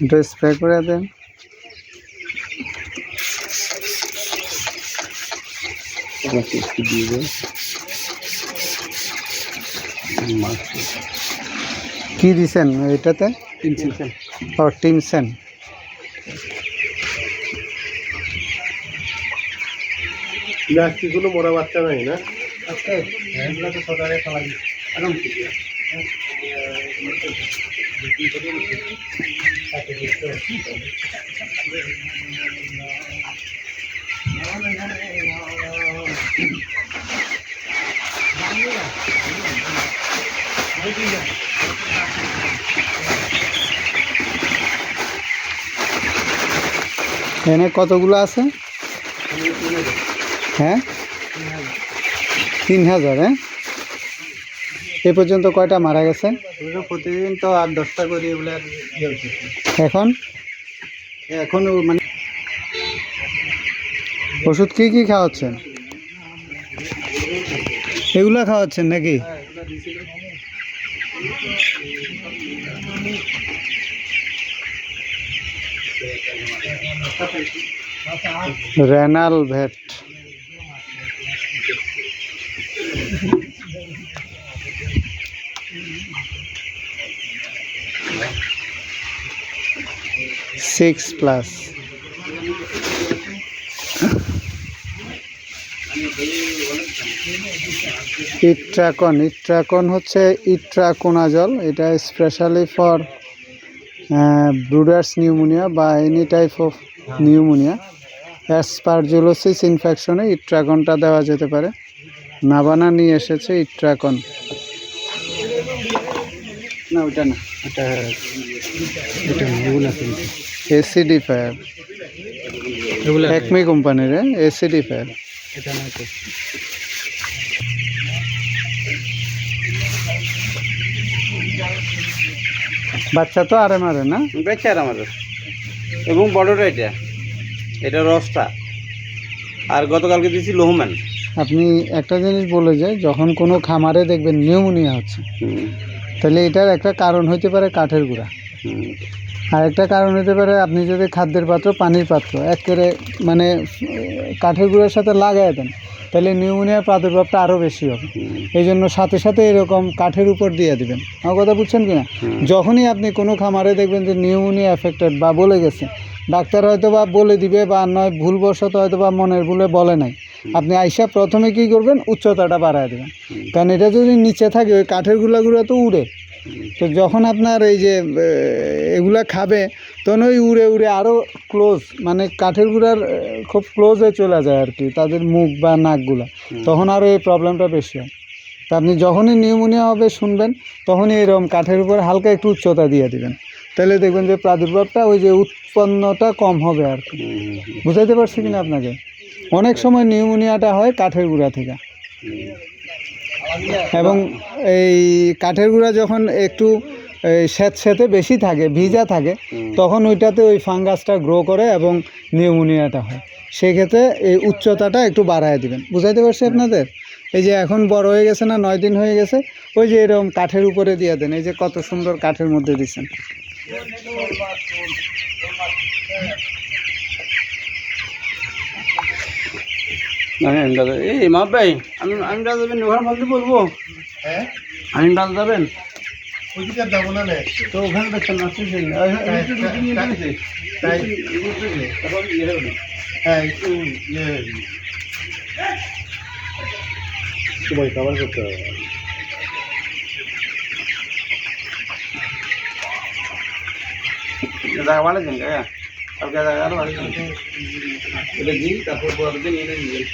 একটু স্প্রে করে দেন। একটু দিয়ে দেন কি দিছেন এটাতে? ও টিমসেন কোনো মরা বাচ্চা নাই না? এখানে কতগুলো আছে? হ্যাঁ? তিন হাজার হ্যাঁ? এ পর্যন্ত কয়টা মারা গেছে? প্রতিদিন তো আট দশটা করে এগুলো এখন? এখন মানে ওষুধ কি কি খাওয়াচ্ছেন? এগুলা খাওয়াচ্ছেন নাকি? Renal vet. Six plus Itracon Itracon হচ্ছে ইট্রাকোনাজল। এটা স্পেশালি ফর ব্রুডার্স নিউমোনিয়া বা any type of pneumonia aspergillosis ইনফেকশনে ইট্রাকনটা দেওয়া যেতে পারে। নাবানা নিয়ে এসেছে ইট্রাকন। না ওটা না। এটা এটা এগুলো কিনছি এসিডি ফায়ার এগুলো একমি কোম্পানির এসিডি ফায়ার এটা না তো বাচ্চা তো আরে মারে না? বেচার আমাদের। এবং বড়টা এটা। এটা রসটা। আর গতকালকে দিয়েছি লোহম্যান আপনি একটা জিনিস বলে যায় যখন কোনো খামারে দেখবেন নিউমোনিয়া হচ্ছে তাহলে এটার একটা কারণ হতে পারে কাঠের গুঁড়া। আর একটা কারণ হতে পারে আপনি যদি খাদ্যের পাত্র পানির পাত্র একেবারে মানে কাঠের গুঁড়ার সাথে লাগাই দেন তাহলে নিউমোনিয়ার প্রাদুর্ভাবটা আরও বেশি হবে। এই জন্য সাথে সাথে এরকম কাঠের উপর দিয়ে দিবেন। আমার কথা বুঝছেন কি না যখনই আপনি কোনো খামারে দেখবেন যে নিউমোনিয়া এফেক্টেড বা বলে গেছে ডাক্তার হয়তো বা বলে দিবে বা নয় ভুলবশত হয়তো বা মনের ভুলে বলে নাই। আপনি আইসা প্রথমে কি করবেন উচ্চতাটা বাড়ায় দেবেন। কারণ এটা যদি নিচে থাকে ওই কাঠের গুলাগুলো তো উড়ে। তো যখন আপনার এই যে এগুলা খাবে তখন ওই উড়ে উড়ে আরও ক্লোজ মানে কাঠের গুঁড়ার খুব ক্লোজে চলে যায় আর কি তাদের মুখ বা নাকগুলা। তখন আরও এই প্রবলেমটা বেশি হয়। তা আপনি যখনই নিউমোনিয়া হবে শুনবেন তখনই এরকম কাঠের উপর হালকা একটু উচ্চতা দিয়ে দিবেন। তাহলে দেখবেন যে প্রাদুর্ভাবটা ওই যে উৎপন্নটা কম হবে আর কি। বুঝাইতে পারছি কিনা আপনাকে? অনেক সময় নিউমোনিয়াটা হয় কাঠের গুঁড়া থেকে। এবং এই কাঠের গুঁড়া যখন একটু এই স্যাঁতস্যাঁতে বেশি থাকে ভিজা থাকে তখন ওইটাতে ওই ফাঙ্গাসটা গ্রো করে এবং নিউমোনিয়াটা হয়। সেক্ষেত্রে এই উচ্চতাটা একটু বাড়ায় দিবেন। বুঝাইতে পারছি আপনাদের? এই যে এখন বড় হয়ে গেছে না নয় দিন হয়ে গেছে ওই যে এরকম কাঠের উপরে দিয়ে দেন এই যে কত সুন্দর কাঠের মধ্যে দিচ্ছেন। আমি দাদা এই মা ভাই আমি আমি দাদা যাবেন ওখানে বলতে বলব। হ্যাঁ? আমি দাদা যাবেন? ওইদিকে যাব না তো ওখানে দেখছেন আসছেন হ্যাঁ একটু ইয়ে কভার করতে হবে। জায়গা ভালো দিন কালকে জায়গা আরও ভালো এটা দিন তারপর পরের দিন এটা দিন